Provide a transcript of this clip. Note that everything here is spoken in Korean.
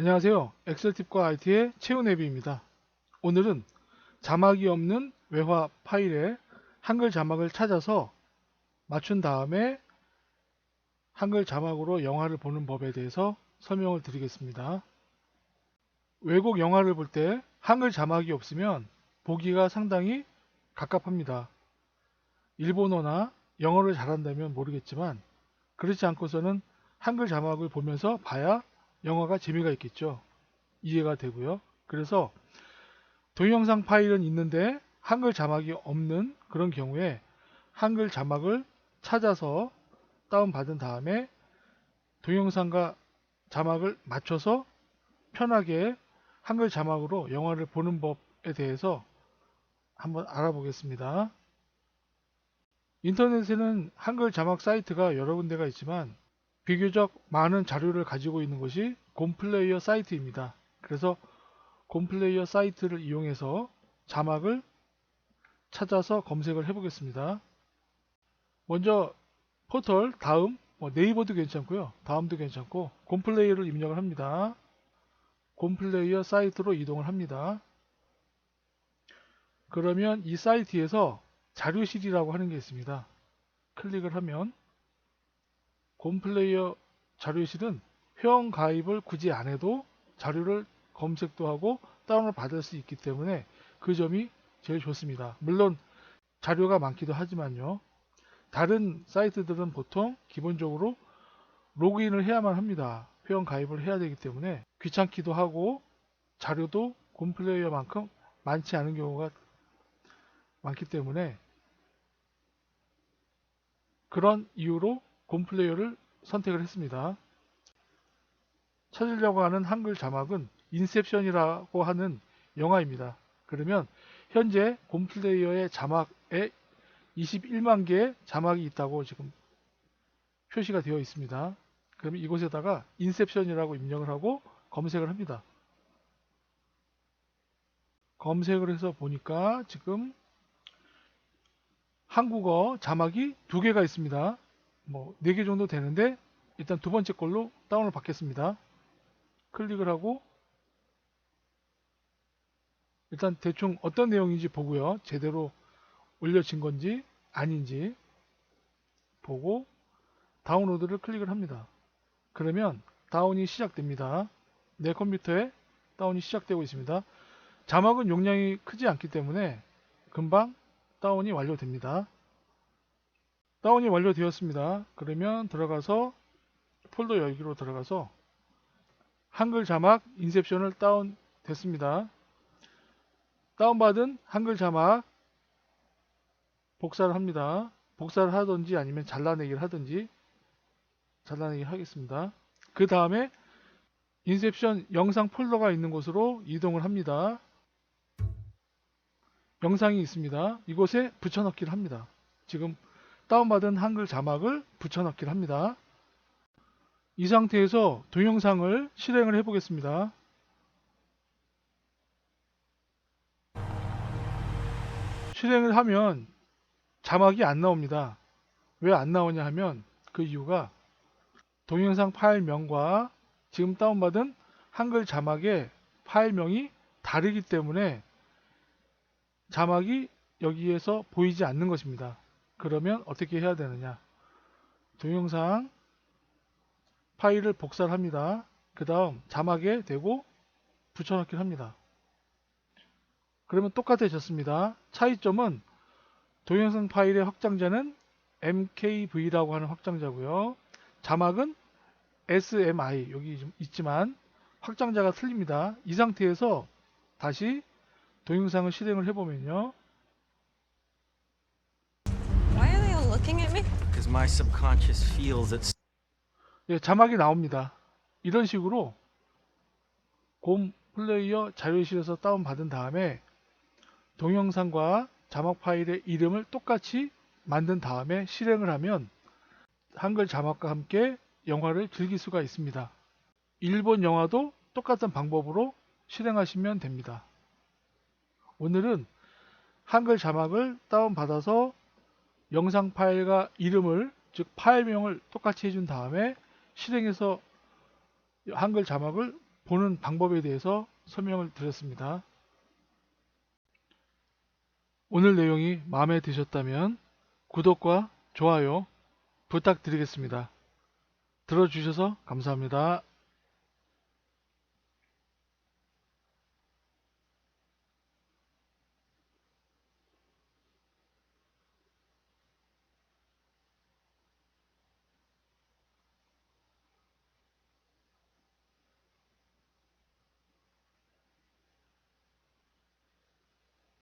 안녕하세요. 엑셀팁과 IT의 채우네비입니다. 오늘은 자막이 없는 외화 파일에 한글 자막을 찾아서 맞춘 다음에 한글 자막으로 영화를 보는 법에 대해서 설명을 드리겠습니다. 외국 영화를 볼 때 한글 자막이 없으면 보기가 상당히 갑갑합니다. 일본어나 영어를 잘한다면 모르겠지만 그렇지 않고서는 한글 자막을 보면서 봐야 영화가 재미가 있겠죠. 이해가 되고요. 그래서 동영상 파일은 있는데 한글 자막이 없는 그런 경우에 한글 자막을 찾아서 다운받은 다음에 동영상과 자막을 맞춰서 편하게 한글 자막으로 영화를 보는 법에 대해서 한번 알아보겠습니다. 인터넷에는 한글 자막 사이트가 여러 군데가 있지만 비교적 많은 자료를 가지고 있는 것이 곰플레이어 사이트입니다. 그래서 곰플레이어 사이트를 이용해서 자막을 찾아서 검색을 해보겠습니다. 먼저 포털 다음 뭐 네이버도 괜찮고요. 다음도 괜찮고 곰플레이어를 입력을 합니다. 곰플레이어 사이트로 이동을 합니다. 그러면 이 사이트에서 자료실이라고 하는 게 있습니다. 클릭을 하면 곰플레이어 자료실은 회원 가입을 굳이 안 해도 자료를 검색도 하고 다운을 받을 수 있기 때문에 그 점이 제일 좋습니다. 물론 자료가 많기도 하지만요. 다른 사이트들은 보통 기본적으로 로그인을 해야만 합니다. 회원 가입을 해야 되기 때문에 귀찮기도 하고 자료도 곰플레이어만큼 많지 않은 경우가 많기 때문에 그런 이유로 곰 플레이어를 선택을 했습니다. 찾으려고 하는 한글 자막은 인셉션이라고 하는 영화입니다. 그러면 현재 곰 플레이어의 자막에 21만 개의 자막이 있다고 지금 표시가 되어 있습니다. 그러면 이곳에다가 인셉션이라고 입력을 하고 검색을 합니다. 검색을 해서 보니까 지금 한국어 자막이 두 개가 있습니다. 뭐네개 정도 되는데 일단 두 번째 걸로 다운을 받겠습니다. 클릭을 하고 일단 대충 어떤 내용인지 보고요. 제대로 올려진 건지 아닌지 보고 다운로드를 클릭을 합니다. 그러면 다운이 시작됩니다. 내 컴퓨터에 다운이 시작되고 있습니다. 자막은 용량이 크지 않기 때문에 금방 다운이 완료됩니다. 다운이 완료되었습니다. 그러면 들어가서 폴더 열기로 들어가서 한글 자막 인셉션을 다운 됐습니다. 다운받은 한글 자막 복사를 합니다. 복사를 하든지 아니면 잘라내기를 하든지 잘라내기 하겠습니다. 그 다음에 인셉션 영상 폴더가 있는 곳으로 이동을 합니다. 영상이 있습니다. 이곳에 붙여넣기를 합니다. 지금 다운받은 한글 자막을 붙여넣기를 합니다. 이 상태에서 동영상을 실행을 해 보겠습니다. 실행을 하면 자막이 안 나옵니다. 왜 안 나오냐 하면 그 이유가 동영상 파일명과 지금 다운받은 한글 자막의 파일명이 다르기 때문에 자막이 여기에서 보이지 않는 것입니다. 그러면 어떻게 해야 되느냐? 동영상 파일을 복사를 합니다. 그 다음 자막에 대고 붙여넣기를 합니다. 그러면 똑같아졌습니다. 차이점은 동영상 파일의 확장자는 MKV라고 하는 확장자고요. 자막은 SMI 여기 좀 있지만 확장자가 틀립니다. 이 상태에서 다시 동영상을 실행을 해보면요. Looking at me? Because my subconscious feels it's 예, 자막이 나옵니다. 이런 식으로 곰 플레이어 자료실에서 다운받은 다음에 동영상과 자막 파일의 이름을 똑같이 만든 다음에 실행을 하면 한글 자막과 함께 영화를 즐길 수가 있습니다. 일본 영화도 똑같은 방법으로 실행하시면 됩니다. 오늘은 한글 자막을 다운받아서 영상 파일과 이름을 즉 파일명을 똑같이 해준 다음에 실행해서 한글 자막을 보는 방법에 대해서 설명을 드렸습니다. 오늘 내용이 마음에 드셨다면 구독과 좋아요 부탁드리겠습니다. 들어주셔서 감사합니다.